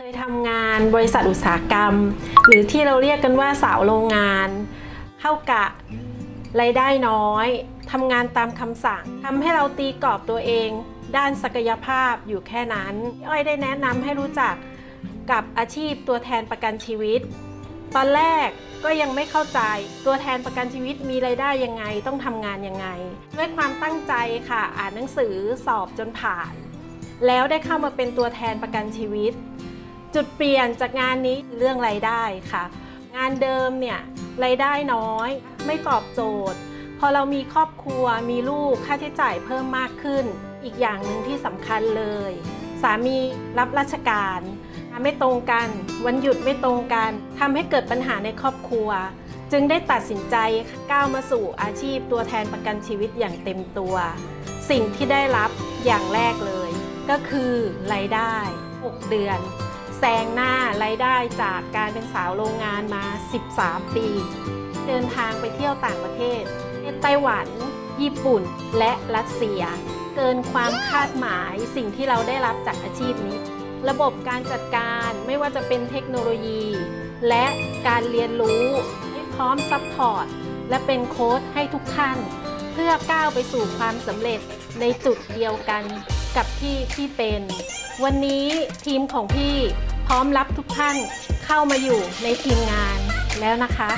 เคยทำงานบริษัทอุตสาหกรรม หรือที่เราเรียกกันว่าสาวโรงงาน เข้ากะรายได้น้อยทำงานตามคำสั่งทำให้เราตีกรอบตัวเอง ด้านศักยภาพอยู่แค่นั้นอ้อยได้แนะนำให้รู้จักกับอาชีพตัวแทนประกันชีวิต ตอนแรกก็ยังไม่เข้าใจตัวแทนประกันชีวิตมีไรายได้ยังไงต้องทำงานยังไง ด้วยความตั้งใจค่ะ อ่านหนังสือสอบจนผ่าน แล้วได้เข้ามาเป็นตัวแทนประกันชีวิต จุดเปลี่ยนจากงานนี้เรื่องรายได้ค่ะ งานเดิมเนี่ยรายได้น้อย ไม่ตอบโจทย์ พอเรามีครอบครัวมีลูกค่าใช้จ่ายเพิ่มมากขึ้น อีกอย่างหนึ่งที่สำคัญเลย สามีรับราชการไม่ตรงกันวันหยุดไม่ตรงกันทำให้เกิดปัญหาในครอบครัว จึงได้ตัดสินใจก้าวมาสู่อาชีพตัวแทนประกันชีวิตอย่างเต็มตัว สิ่งที่ได้รับอย่างแรกเลย ก็คือรายได้ 6 เดือน แซงหน้ารายได้จากการเป็นสาวโรงงานมา 13 ปี เดินทางไปเที่ยวต่างประเทศประเทศไต้หวัน ญี่ปุ่น และรัสเซีย เกินความคาดหมายสิ่งที่เราได้รับจากอาชีพนี้ ระบบการจัดการไม่ว่าจะเป็นเทคโนโลยี และการเรียนรู้ให้พร้อมซัพพอร์ตและเป็นโค้ชให้ทุกท่าน เพื่อก้าวไปสู่ความสำเร็จในจุดเดียวกัน กับที่ที่เป็น วันนี้ทีมของพี่พร้อมรับทุกท่านเข้ามาอยู่ในทีมงานแล้วนะคะ